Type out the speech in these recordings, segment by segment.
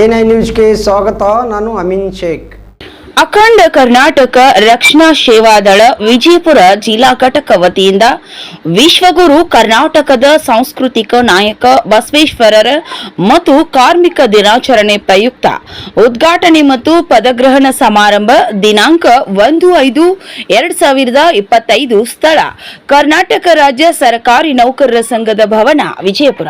N I ನ್ಯೂಸ್ಗೆ ಸ್ವಾಗತ, ನಾನು ಅಮಿನ್ ಶೇಖ್. ಅಖಂಡ ಕರ್ನಾಟಕ ರಕ್ಷಣಾ ಸೇವಾದಳ ವಿಜಯಪುರ ಜಿಲ್ಲಾ ಘಟಕ ವತಿಯಿಂದ ವಿಶ್ವಗುರು ಕರ್ನಾಟಕದ ಸಾಂಸ್ಕೃತಿಕ ನಾಯಕ ಬಸವೇಶ್ವರರ ಮತ್ತು ಕಾರ್ಮಿಕ ದಿನಾಚರಣೆ ಪ್ರಯುಕ್ತ ಉದ್ಘಾಟನೆ ಮತ್ತು ಪದಗ್ರಹಣ ಸಮಾರಂಭ ದಿನಾಂಕ ಒಂದು ಐದು ಎರಡ್ ಸಾವಿರದ ಇಪ್ಪತ್ತೈದು ಸ್ಥಳ. ಕರ್ನಾಟಕ ರಾಜ್ಯ ಸರ್ಕಾರಿ ನೌಕರರ ಸಂಘದ ಭವನ ವಿಜಯಪುರ.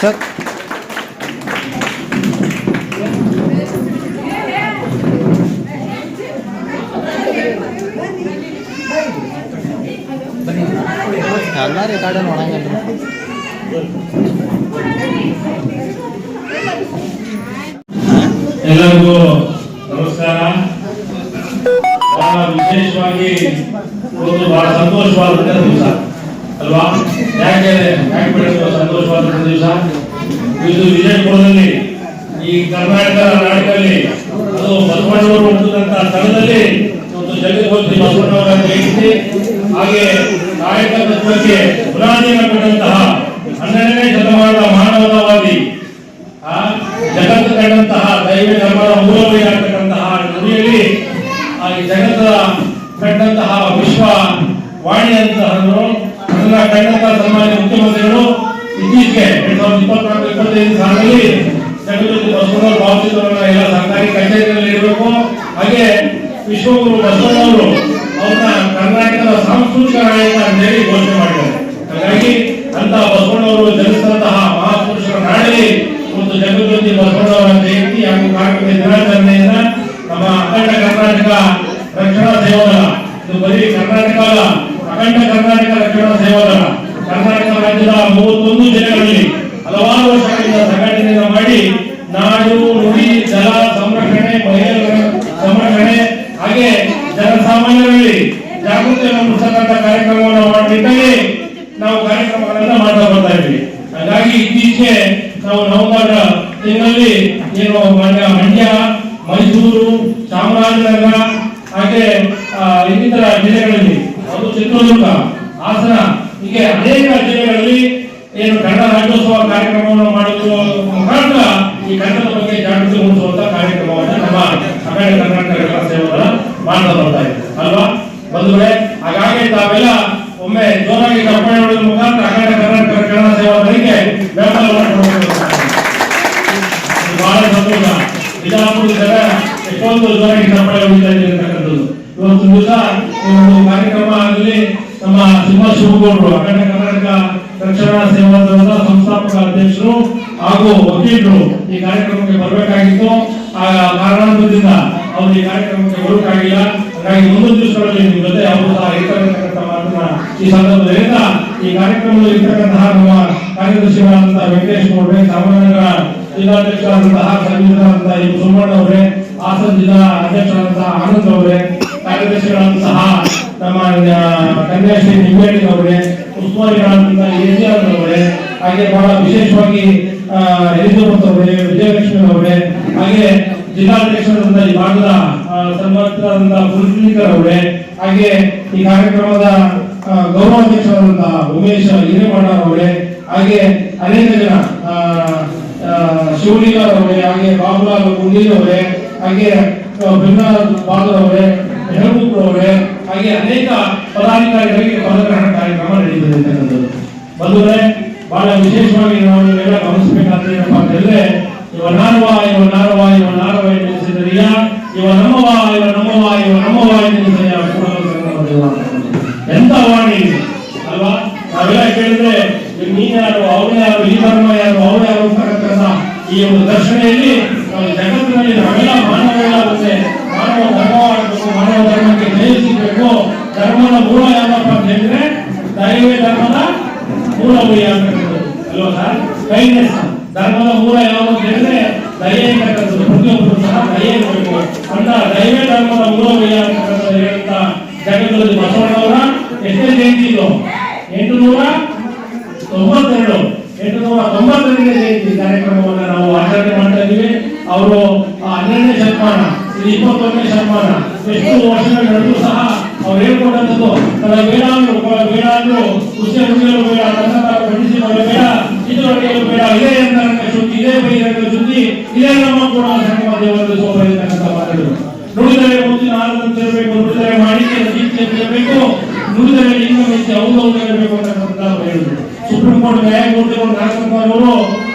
ಸರ್ ಎಲ್ಲ ರೆಕಾರ್ಡ್ ನೋಡಂಗಿಲ್ಲ ಎಲ್ಲರಿಗೂ ನಮಸ್ಕಾರ ಬಹಳ ವಿಶೇಷವಾಗಿ ಒಂದು ಬಹಳ ಸಂತೋಷವಾದಂಥ ದಿವಸ ಅಲ್ವಾ? ಯಾಕೆ ಯಾಕೆ ಬೆಳೆಯುವ ಸಂತೋಷವಾದಂಥ ದಿವಸ ಇದು ವಿಜಯಪುರದಲ್ಲಿ, ಈ ಕರ್ನಾಟಕ ನಾಡಿನಲ್ಲಿ ಅದು ಬಸವಣ್ಣವರು ಹುಟ್ಟಿದಂತ ಸ್ಥಳದಲ್ಲಿ ಒಂದು ಜಗದ್ಗೋತ್ರಿ ಬಸವಣ್ಣವರ ಜಯಂತಿ. ಹಾಗೆ ನಾಯಕ ತತ್ವಕ್ಕೆ ಬುನಾದಿಯನ್ನು ಕೊಟ್ಟಂತಹ ಹನ್ನೆರಡನೇ ಶತಮಾನದ ಮಾನವತಾವಾದಿ ಆ ಜಗತ್ತು ಕಂಡಂತಹ ದೈವ ಧರ್ಮದ ಮೂಲವೇ ಆಗ್ತಕ್ಕಂತಹ ನುಡಿಯಲ್ಲಿ ಆ ಈ ಜಗತ್ತದ ಕಂಡಂತಹ ವಿಶ್ವ ವಾಣಿ ಅಂತಹವರು ಅದನ್ನ ಕಂಡಂತಹ ಸನ್ಮಾನ್ಯ ಮುಖ್ಯಮಂತ್ರಿಗಳು ಇತ್ತೀಚೆಗೆ ಎರಡ್ ಸಾವಿರದ ಇಪ್ಪತ್ನಾಲ್ಕು ಇಪ್ಪತ್ತೈದು ಸಾಲಿನಲ್ಲಿ ಜಗತ್ತು ಬಸವಣ್ಣವರು ಭಾವಿಸಿದವರನ್ನ ಎಲ್ಲ ಸರ್ಕಾರಿ ಕಚೇರಿಗಳಲ್ಲಿ ಇರಬೇಕು ಹಾಗೆ ವಿಶ್ವಗುರು ಬಸವಣ್ಣವರು ಅವ್ರನ್ನ ಕರ್ನಾಟಕದ ಸಾಂಸ್ಕೃತಿಕ ನಾಯಕ ಅಂತ ಹೇಳಿ ಘೋಷಣೆ ಮಾಡಿದ್ದಾರೆ ಹಾಗಾಗಿ ಅಂತ ಬಸವಣ್ಣವರು ಜನಿಸಿದಂತಹ ಮಹಾಪುರುಷರ ನಾಡಲ್ಲಿ ಒಂದು ಜಗಜ್ಯೋತಿ ಬಸವಣ್ಣವರ ಜಯಂತಿ ಹಾಗೂ ಕಾರ್ಮಿಕ ದಿನಾಚರಣೆಯನ್ನ ನಮ್ಮ ಅಖಂಡ ಕರ್ನಾಟಕ ಸೇವಾದಳ ಇದು ಬರೀ ಕರ್ನಾಟಕ ಅಲ್ಲ ಅಖಂಡ ಕರ್ನಾಟಕ ರಕ್ಷಣಾ ಸಹೋದರ ಕರ್ನಾಟಕ ರಾಜ್ಯದ ಮೂವತ್ತೊಂದು ಜಿಲ್ಲೆಗಳಲ್ಲಿ ಹಲವಾರು ವರ್ಷಗಳಿಂದ ಸಂಘಟನೆಯನ್ನು ಮಾಡಿ ನಾಡು, ನುಡಿ, ಜಲ ಸಂರಕ್ಷಣೆ, ಮಹಿಳೆಯರ ಸಂರಕ್ಷಣೆ, ಹಾಗೆ ಜನಸಾಮಾನ್ಯರಲ್ಲಿ ಜಾಗೃತಿಯನ್ನು ಮೂಡಿಸತಕ್ಕಂಥ ಕಾರ್ಯಕ್ರಮವನ್ನು ಮಾಡಿದ್ದಲ್ಲಿ ನಾವು ಕಾರ್ಯಕ್ರಮಗಳನ್ನ ಮಾಡ್ತಾ ಬರ್ತಾ ಇದ್ವಿ ಹಾಗಾಗಿ ಇತ್ತೀಚೆಗೆ ನಾವು ನವೆಂಬರ್ ತಿಂಗಳಲ್ಲಿ ಏನು ಮಂಡ್ಯ, ಮೈಸೂರು, ಚಾಮರಾಜನಗರ ಹಾಗೆ ಆ, ಇನ್ನಿತರ ಜಿಲ್ಲೆಗಳಲ್ಲಿ ಅದು ಚಿತ್ರದುರ್ಗ ಹಾಸನ ಹೀಗೆ ಅನೇಕ ಜಿಲ್ಲೆಗಳಲ್ಲಿ ಏನು ಕನ್ನಡ ರಾಜ್ಯೋತ್ಸವ ಮಾಡುವ ಮುಖಾಂತರ ಈ ಕನ್ನಡದ ಬಗ್ಗೆ ಜಾಗೃತಿ ಮೂಡಿಸುವಂತ ಕಾರ್ಯಕ್ರಮವನ್ನು ನಮ್ಮ ಅಖಂಡ ಕರ್ನಾಟಕ ಕನ್ನಡ ಸೇವೆಗಳ ಮಾಡ್ತಾ ಬರ್ತಾ ಇದೆ. ಅಲ್ವಾ? ಬಂಧುಗಳೇ, ಹಾಗಾಗಿ ತಾವೆಲ್ಲ ಒಮ್ಮೆ ಜೋರಾಗಿ ಚಪ್ಪಾಳೆ ಹೊಡೆದ ಮುಖಾಂತರ ಅಖಂಡ ಕರ್ನಾಟಕ ಕನ್ನಡ ಸೇವಾದಳಿಗೆ ಬೆಂಬಲ ಇದು ಬಹಳ ಸಂತೋಷ. ಬಿಜಾಪುರದ ಜನ ಎಷ್ಟೊಂದು ಜೋರಾಗಿ ಚಪ್ಪಾಳೆ ಹೊಡಿತಾ ಅಂತಕ್ಕಂಥದ್ದು. ಇವತ್ತು ದಿವಸ ಒಂದು ಕಾರ್ಯಕ್ರಮ ಆಗಲಿ, ನಮ್ಮ ಸಿಂಹ ಶಿವಗೌಡರು ಅಖಂಡ ಕರ್ನಾಟಕ ರಕ್ಷಣಾ ಸೇವಾ ಸಂಸ್ಥಾಪಕ ಅಧ್ಯಕ್ಷರು ಹಾಗೂ ವಕೀಲರು ಈ ಕಾರ್ಯಕ್ರಮಕ್ಕೆ ಬರಬೇಕಾಗಿತ್ತು. ಆ ಕಾರಣದಿಂದ ಅವರು ಈ ಕಾರ್ಯಕ್ರಮಕ್ಕೆ ಬರೋಕ್ಕಾಗಿಲ್ಲ ಹಾಗಾಗಿ ಮುಂದಿನ ದಿವಸಗಳಲ್ಲಿ ನಿಮ್ಮ ಜೊತೆ ಅವರು ಸಹ ಇರ್ತಕ್ಕಂಥ ಮಾತನ್ನ ಈ ಸಂದರ್ಭದಿಂದ ಈ ಕಾರ್ಯಕ್ರಮದಲ್ಲಿ ಇರ್ತಕ್ಕಂತಹ ನಮ್ಮ ಕಾರ್ಯದರ್ಶಿಗಳಾದಂತಹ ವೆಂಕಟೇಶ್ ಗೌಡ್ರೆ, ಚಾಮರಾಜನಗರ ಜಿಲ್ಲಾಧ್ಯಕ್ಷರಾದಂತಹ ಸಂಗೀತರಾದಂತಹ ಎಂ ಸುಮಣ್ಣ ಅವರೇ, ಹಾಸನ ಜಿಲ್ಲಾ ಅಧ್ಯಕ್ಷರಾದಂತಹ ಆನಂದ್ ಅವರೇ ಕಾರ್ಯದರ್ಶಿಗಳಾದಂತಹ ನಮ್ಮ ಕನ್ಯಾಶ್ರೀ ನಿಂಬೇಡಿ ಅವರೇ, ಉಸ್ತುವಾರಿಗಳಾದಂತಹ ಎಜಿಆರ್ ಅವರೇ, ಹಾಗೆ ಬಹಳ ವಿಶೇಷವಾಗಿ ಎಲಿಜಬೆತ್ ಅವರೇ ವಿಜಯಲಕ್ಷ್ಮಿ ಅವರೇ, ಹಾಗೆ ಜಿಲ್ಲಾಧ್ಯಕ್ಷರಾದಂತಹ ಈ ಭಾಗದ ಸನ್ಮಾನಿತರಾದಂತಹ ಪುರುಷಲಿಂಗರ್ ಅವರೇ, ಹಾಗೆ ಈ ಕಾರ್ಯಕ್ರಮದ ಗೌರವಾಧ್ಯಕ್ಷರಾದಂತಹ ಉಮೇಶ ಹಿರೇಮಠ ಅವರೇ, ಹಾಗೆ ಅನೇಕ ಜನ ಶಿವಲಿಂಗರ್ ಅವರೇ, ಹಾಗೆ ಬಾಬುಲಾಲ್ ಗುಂಡೀಲ್ ಅವರೇ, ಹಾಗೆ ಬಾದರ್ ಅವರೇ ಹೆಲ್ಬುಕ್ ಅವರೇ, ಹಾಗೆ ಅನೇಕ ಪದಾಧಿಕಾರಿಗಳಿಗೆ ಪದಗ್ರಹಣ ಕಾರ್ಯಕ್ರಮ ನಡೆಯುತ್ತದೆ ಬಂಧುಗಳೇ ಬಹಳ ವಿಶೇಷವಾಗಿ ನಾವು ಎಲ್ಲ ಗಮನಿಸಬೇಕಾದ್ರೆ ಏನಪ್ಪಾ ಅಂತ ಹೇಳಿದ್ರೆ ಇವ ನಾನುವ ಇವ ನಾನುವ ಇವ ನಾನುವ ಎನ್ನಿಸಿದರಿಯ ಇವ ನಮ್ಮವ ಇವ ನಮ್ಮವ ಇವ ನಮ್ಮವ ಎನ್ನಿಸಿದರಿಯ ಎಂತ ವಾಣಿ ಅಲ್ವಾ? ನಾವೆಲ್ಲ ಕೇಳಿದ್ರೆ ನೀನಾರು ನೀನ್ ಯಾರು, ಅವನು ಯಾರು, ಈ ಧರ್ಮ ಯಾರು, ಅವನು ಯಾರು ಅಂತಕ್ಕಂಥ ಈ ಒಂದು ದರ್ಶನೆಯಲ್ಲಿ ನಾವು ಜಗತ್ತಿನಲ್ಲಿ ನಾವೆಲ್ಲ ಮಾನವರೆಲ್ಲ ಒಂದೇ ಮಾನವ ಧರ್ಮವಾಗಬೇಕು ಮಾನವ ಧರ್ಮಕ್ಕೆ ಜಯ ಸಿಗಬೇಕು. ಧರ್ಮದ ಮೂಲ ಯಾವಪ್ಪ ಅಂತ ಹೇಳಿದ್ರೆ, ದೈವ ಧರ್ಮದ ಮೂಲ ಗುರಿ ಅಂತಕ್ಕಂಥದ್ದು ಅಲ್ವಾ ಸರ್? ಕೈಂಡ್ನೆಸ್ ಧರ್ಮದ ಮೂಲ ಯಾವುದು ಹೇಳಿದ್ರೆ ದಯೆ ಅಂತಕ್ಕಂಥದ್ದು ಪ್ರತಿಯೊಬ್ಬರು ಸಹ ದಯೆ ಇರಬೇಕು ಅಂತ ದಯವೇ ಧರ್ಮದ ಮೂಲವಯ್ಯ ಅಂತಕ್ಕಂಥದ್ದು ಹೇಳುವಂತ ಜಗದಲ್ಲಿ ಬಸವಣ್ಣವರ ಎಷ್ಟೇ ಜಯಂತಿ ಇದು ಎಂಟು ನೂರ ತೊಂಬತ್ತೆರಡು. ಎಂಟು ನೂರ ತೊಂಬತ್ತೆರಡನೇ ಜಯಂತಿ ಕಾರ್ಯಕ್ರಮವನ್ನು ನಾವು ಆಚರಣೆ ಮಾಡ್ತಾ ಇದ್ದೀವಿ. ಅವರು ಹನ್ನೆರಡನೇ ಶತಮಾನ, ಇದು ಇಪ್ಪತ್ತೊಂದನೇ ಶತಮಾನ. ಎಷ್ಟು ವರ್ಷಗಳ ನಡೆದು ಸಹ ಅವ್ರು ಹೇಳ್ಕೊಟ್ಟಂಥದ್ದು ತನ್ನ ಅಂದ್ರು ಬೇಡ ಅಂದ್ರು ಕುಸ್ತಿ ಬೇಡ ಬೇಡ ಬೇಡ, ಇದೇ ಅಂತ ಶುದ್ಧಿ, ಇದೇ ಬೈರಗಳ ಶುದ್ಧಿ, ಇದೇ ನಮ್ಮ ಕೂಡ ಸಂಗಮ ಮುಂದಿನ ಇರಬೇಕು ನುಡಿದರೆ ಹೇಳಿದ್ರು. ಸುಪ್ರೀಂ ಕೋರ್ಟ್ ನ್ಯಾಯಮೂರ್ತಿಗಳು ಅವರು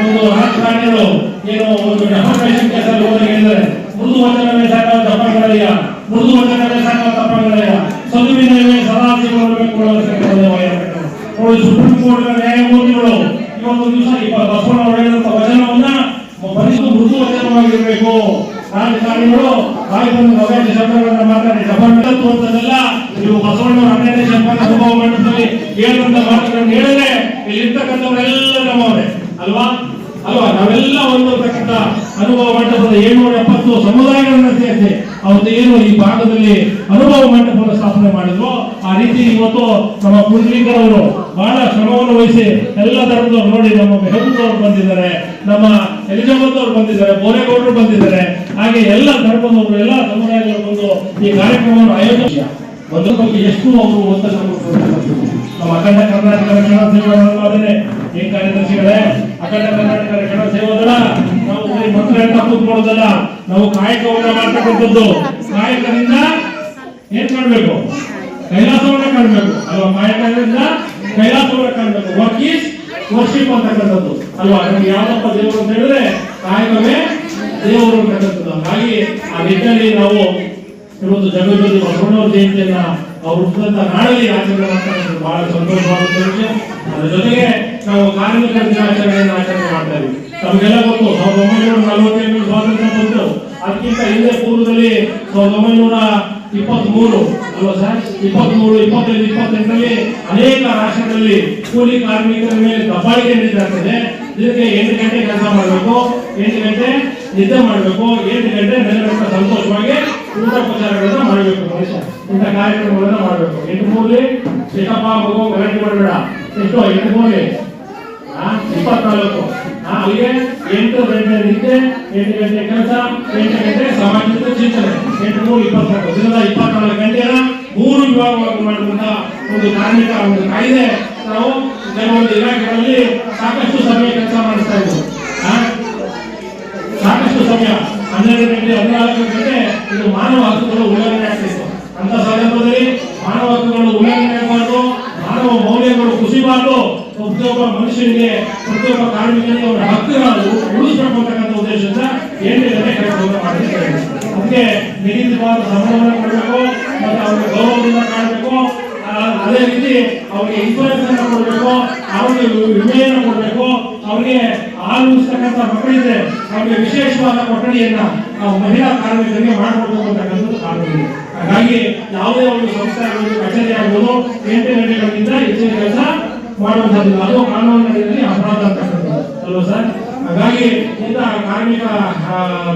ಒಂದು ರಾಜಕಾರಣಿಗಳು ಏನೋ ಒಂದು ಡೆಫಾಮೇಷನ್ ಕೇಸಲ್ಲಿ ಹೋದಾಗ ಹೇಳಿದ್ದಾರೆ. ಮೃದು ವಚನವೇ ಸಾಕ ತಪ್ಪಗಳಯ್ಯ ಮೃದು ವಚನವೇ ಸಾಕ ತಪ್ಪಗಳಯ್ಯ ಸದುವಿನವೇ ಸದಾ ಸಿಗಬೇಕು ನೋಡಿ ಸುಪ್ರೀಂ ಕೋರ್ಟ್ ನ್ಯಾಯಮೂರ್ತಿಗಳು. ಇವತ್ತು ದಿವಸ ಇಪ್ಪತ್ತು ಬಸವಣ್ಣ ಹೇಳಿದಂತ ವಚನವನ್ನ ಪರಿಶುದ್ಧ ಮೃದು ವಚನವಾಗಿರಬೇಕು ರಾಜಕಾರಣಿಗಳು ಆಯ್ತು ಅವೇಜ ಶಬ್ದಗಳನ್ನ ಮಾತಾಡಿ ಅಂತದೆಲ್ಲ ನೀವು ಬಸವಣ್ಣ ಹನ್ನೆರಡನೇ ಶತಮಾನ ಅನುಭವ ಮಂಟಪದಲ್ಲಿ ಹೇಳುವಂತ ಮಾತುಗಳನ್ನು ಹೇಳಿದ್ರೆ ಇಲ್ಲಿ ಇರ್ತಕ್ಕಂಥವರೆಲ್ಲ ನಮ್ಮವರೇ. ಅಲ್ವಾ? ಅಲ್ವಾ ನಾವೆಲ್ಲ ಹೊಂದಿರತಕ್ಕಂಥ ಅನುಭವ ಮಂಟಪದ ಏಳ್ನೂರ ಎಪ್ಪತ್ತು ಸಮುದಾಯಗಳನ್ನ ಸೇರಿಸಿ ಅವತ್ತು ಏನು ಈ ಭಾಗದಲ್ಲಿ ಅನುಭವ ಮಂಟಪವನ್ನು ಸ್ಥಾಪನೆ ಮಾಡಿದ್ರು ಆ ರೀತಿ ಇವತ್ತು ನಮ್ಮ ಕುಂಡ್ಲಿಕರವರು ಬಹಳ ಶ್ರಮವನ್ನು ವಹಿಸಿ ಎಲ್ಲ ಧರ್ಮದವ್ರು ನೋಡಿ ನಮ್ಮ ಮೆಹಬೂಬ್ ಅವರು ಬಂದಿದ್ದಾರೆ, ನಮ್ಮ ಎಲಿಜಬತ್ ಅವರು ಬಂದಿದ್ದಾರೆ, ಬೋರೇಗೌಡರು ಬಂದಿದ್ದಾರೆ ಹಾಗೆ ಎಲ್ಲ ಧರ್ಮದವರು, ಎಲ್ಲ ಸಮುದಾಯಗಳು ಬಂದು ಈ ಕಾರ್ಯಕ್ರಮವನ್ನು ಆಯೋಜನೆ ಒಂದು ಬಗ್ಗೆ ಎಷ್ಟು ಅವರು ಕೊಟ್ಟಿರ್ತಕ್ಕಂಥದ್ದು. ನಮ್ಮ ಅಖಂಡ ಕರ್ನಾಟಕ ರಕ್ಷಣಾ ಸೇವಾದಳೇ ಏನ್ ಕಾರ್ಯದರ್ಶಿಗಳೇ, ಅಖಂಡ ಕರ್ನಾಟಕ ರಕ್ಷಣಾ ಸೇವಾದಳ ನಾವು ಬರೀ ಮಂತ್ರ ಅಂತ ಕೂತ್ಕೊಳ್ಳೋದಲ್ಲ. ನಾವು ಕಾಯಕವನ್ನ ಮಾಡ್ತಕ್ಕಂಥದ್ದು ಕಾಯಕದಿಂದ ಏನ್ ಮಾಡ್ಬೇಕು? ಕೈಲಾಸವನ್ನ ಕಾಣ್ಬೇಕು. ಅಲ್ವಾ? ಕಾಯಕದಿಂದ ಕೈಲಾಸವನ್ನ ಕಾಣ್ಬೇಕು. ವರ್ಕ್ ಈಸ್ ವರ್ಷಿಪ್ ಅಂತಕ್ಕಂಥದ್ದು ಅಲ್ವಾ? ನಮ್ಗೆ ಯಾವ್ದಪ್ಪ ದೇವರು ಅಂತ ಹೇಳಿದ್ರೆ ಕಾಯಕವೇ ದೇವರು ಅಂತಕ್ಕಂಥದ್ದು ಹಾಗಾಗಿ ಆ ನಿಟ್ಟಿನಲ್ಲಿ ನಾವು ಇವತ್ತು ಜಗಜ್ಯೋತಿ ಬಸವಣ್ಣವ್ರ ಜಯಂತಿಯನ್ನ ಅವರು ಹುಟ್ಟಿದಂತ ನಾಡಲ್ಲಿ ಆಚರಣೆ ಮಾಡ್ತಾರೆ ಬಹಳ ಸಂತೋಷವಾಗುತ್ತೆ ಅದ್ರ ಜೊತೆಗೆ ನಾವು ಕಾರ್ಮಿಕರ ದಿನಾಚರಣೆಯನ್ನು ಆಚರಣೆ ಮಾಡ್ತಾ ಇದ್ದೀವಿ. ನಮಗೆಲ್ಲ ಗೊತ್ತು, ಸಾವಿರದ ಒಂಬೈನೂರ ನಲವತ್ತೇಳು ಸ್ವಾತಂತ್ರ್ಯ ಬಂತು. ಅದಕ್ಕಿಂತ ಹಿಂದೆ ಪೂರ್ವದಲ್ಲಿ ಸಾವಿರದ ಒಂಬೈನೂರ ಇಪ್ಪತ್ಮೂರು, ಅಲ್ವಾ ಸರ್? ಇಪ್ಪತ್ಮೂರು, ಇಪ್ಪತ್ತೈದು, ಇಪ್ಪತ್ತೆಂಟರಲ್ಲಿ ಅನೇಕ ರಾಷ್ಟ್ರಗಳಲ್ಲಿ ಕೂಲಿ ಕಾರ್ಮಿಕರ ಮೇಲೆ ದಬ್ಬಾಳಿಕೆ ನಡೀತಾ ಇದಕ್ಕೆ ಎಂಟು ಗಂಟೆ ಕೆಲಸ ಮಾಡಬೇಕು. ಎಂಟು ಗಂಟೆ ನಿದ್ದೆ ಮಾಡಬೇಕು ಎಂಟು ಗಂಟೆ ನೆಲಗಂಟ ಸಂತೋಷವಾಗಿ ಊಟೋಪಚಾರಗಳನ್ನ ಮಾಡಬೇಕು ಮನುಷ್ಯ. ಇಂಥ ಕಾರ್ಯಕ್ರಮಗಳನ್ನ ಮಾಡಬೇಕು. ಎಂಟು ಮೂರ್ಲಿ ಚಿಕ್ಕಪ್ಪ ಮಗು, ಗಲಾಟೆ ಮಾಡಬೇಡ. ಎಷ್ಟು, ಎಂಟು ಮೂರ್ಲಿ. ಇಪ್ಪತ್ನಾಲ್ಕು. ಅಲ್ಲಿಗೆ ಎಂಟು ಗಂಟೆ ನಿದ್ದೆ, ಎಂಟು ಗಂಟೆ ಕೆಲಸ, ಎಂಟು ಗಂಟೆ ಸಾಮಾಜಿಕ ಚಿಂತನೆ. ಎಂಟು ಮೂರು ಇಪ್ಪತ್ನಾಲ್ಕು. ದಿನದ ಇಪ್ಪತ್ನಾಲ್ಕು ಗಂಟೆನ ಮೂರು ವಿಭಾಗವಾಗಿ ಮಾಡುವಂತಹ ಒಂದು ಕಾರ್ಮಿಕ ಒಂದು ಕಾಯ್ದೆ. ನಾವು ಕೆಲವೊಂದು ಇಲಾಖೆಗಳಲ್ಲಿ ಸಾಕಷ್ಟು ಸಮಯ ಕೆಲಸ ಮಾಡಿಸ್ತಾ ಇದ್ವು ಹನ್ನೆರಡು ಗಂಟೆ ಹದಿನಾಲ್ಕು ಗಂಟೆ ಇದು ಮಾನವ ಹಕ್ಕುಗಳು ಉಲ್ಲಂಘನೆ ಆಗ್ತಿತ್ತು ಅಂತ ಸಂದರ್ಭದಲ್ಲಿ ಮಾನವ ಹಕ್ಕುಗಳು ಉಲ್ಲಂಘನೆ ಆಗಬಾರ್ದು. ಮಾನವ ಮೌಲ್ಯಗಳು ಕುಸಿಬಾರ್ದು ಪ್ರತಿಯೊಬ್ಬ ಮನುಷ್ಯನಿಗೆ, ಪ್ರತಿಯೊಬ್ಬ ಕಾರ್ಮಿಕರಿಗೆ ಅವರ ಹಕ್ಕುಗಳನ್ನು ಉಳಿಸಬೇಕು ಅಂತಕ್ಕಂಥ ಉದ್ದೇಶದಿಂದ ಎಂಟು ಗಂಟೆ ಕೆಲಸವನ್ನು ಮಾಡಿದ್ದಾರೆ ಅದಕ್ಕೆ ನಿಗದಿತವಾದ ಸಂಬಳವನ್ನು ಕೊಡಬೇಕು, ಮತ್ತು ಅವರಿಗೆ ಗೌರವದಿಂದ ಕಾಣಬೇಕು. ಅದೇ ರೀತಿ ಅವರಿಗೆ ಇನ್ಸೂರೆನ್ಸ್ ಅನ್ನು ಕೊಡಬೇಕು, ಅವರಿಗೆ ವಿಮೆಯನ್ನು ಕೊಡಬೇಕು, ಅವರಿಗೆ ಹಾಲು ಉಣಿಸ್ತಕ್ಕಂಥ ಮಕ್ಕಳಿದ್ರೆ ಅವರಿಗೆ ವಿಶೇಷವಾದ ಕೊಠಡಿಯನ್ನ ನಾವು ಮಹಿಳಾ ಕಾರ್ಮಿಕರಿಗೆ ಮಾಡಿಕೊಡ್ಬೇಕು ಅಂತಕ್ಕಂಥದ್ದು ಹಾಗಾಗಿ ಯಾವುದೇ ಒಂದು ಸಂಸ್ಥೆ ಆಗಬಹುದು ಕಚೇರಿ ಆಗ್ಬೋದು ಎಂಟು ಗಂಟೆಗಳಿಂದ ಹೆಚ್ಚಿನ ಕೆಲಸ ಮಾಡುವಂಥದ್ದು ಅದು ಕಾನೂನಿನಲ್ಲಿ ಅಪರಾಧ ಅಂತಕ್ಕಂಥದ್ದು ಅಲ್ವಾ ಸರ್? ಹಾಗಾಗಿ ಇಂತಹ ಕಾರ್ಮಿಕ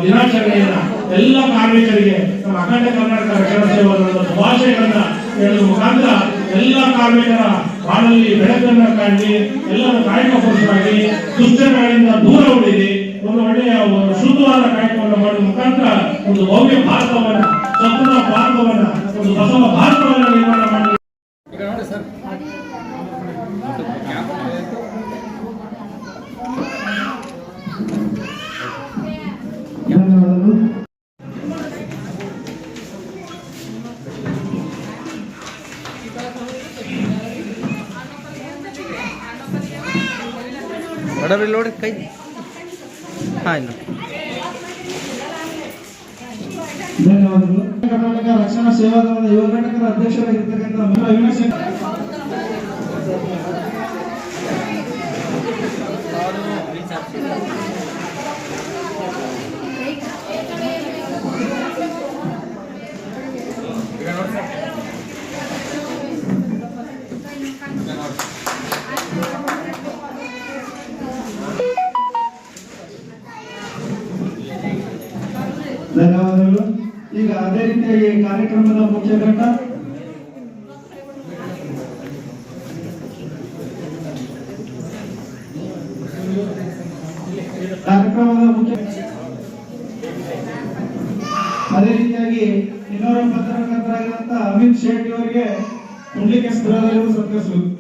ದಿನಾಚರಣೆಯನ್ನ ಎಲ್ಲ ಕಾರ್ಮಿಕರಿಗೆ ನಮ್ಮ ಅಖಂಡ ಕರ್ನಾಟಕ ರಕ್ಷಣಾ ಸೇವಾ ಶುಭಾಶಯಗಳನ್ನ ಹೇಳುವ ಮುಖಾಂತರ ಎಲ್ಲ ಕಾರ್ಮಿಕರ ಬಾಳಲ್ಲಿ ಬೆಳಕನ್ನ ಕಾಣಿ, ಎಲ್ಲರ ಕಾಯಕ ಪುರುಷರಾಗಿ ದುಶ್ಚಟಗಳಿಂದ ದೂರ ಉಳಿದಿ ಒಂದು ಒಳ್ಳೆಯ ಶುದ್ಧವಾದ ಕಾಯಕವನ್ನು ಮಾಡುವ ಮುಖಾಂತರ ಒಂದು ಭವ್ಯ ಭಾರತವನ್ನ, ಸ್ವತಂತ್ರ ಭಾರತವನ್ನ, ಒಂದು ಬಸವ ಭಾರತವನ್ನ ನಿರ್ಮಾಣ ಮಾಡಿ. ನೋಡ್ರಿ ನೋಡ್ರಿ ಕೈ. ಹಾಂ ಇಲ್ಲ ಧನ್ಯವಾದಗಳು. ಕರ್ನಾಟಕ ರಕ್ಷಣಾ ಸೇವಾದಳದ ಯುವ ಘಟಕದ ಅಧ್ಯಕ್ಷರಾಗಿರ್ತಕ್ಕಂಥ ಅದೇ ರೀತಿಯಾಗಿ ಕಾರ್ಯಕ್ರಮದ ಮುಖ್ಯ ಘಟ್ಟ ಕಾರ್ಯಕ್ರಮದ ಮುಖ್ಯ ಅದೇ ರೀತಿಯಾಗಿ ಇನ್ನೂರ ಪತ್ರಕರ್ತರಾಗಿರುವಂತ ಅಮಿತ್ ಶೆಟ್ಟಿ ಅವರಿಗೆ ಪುಂಡ್ಲಿಕೆ ಸ್ಪೃಹದಲ್ಲಿರುವ ಸತ್ಕರಿಸಬೇಕು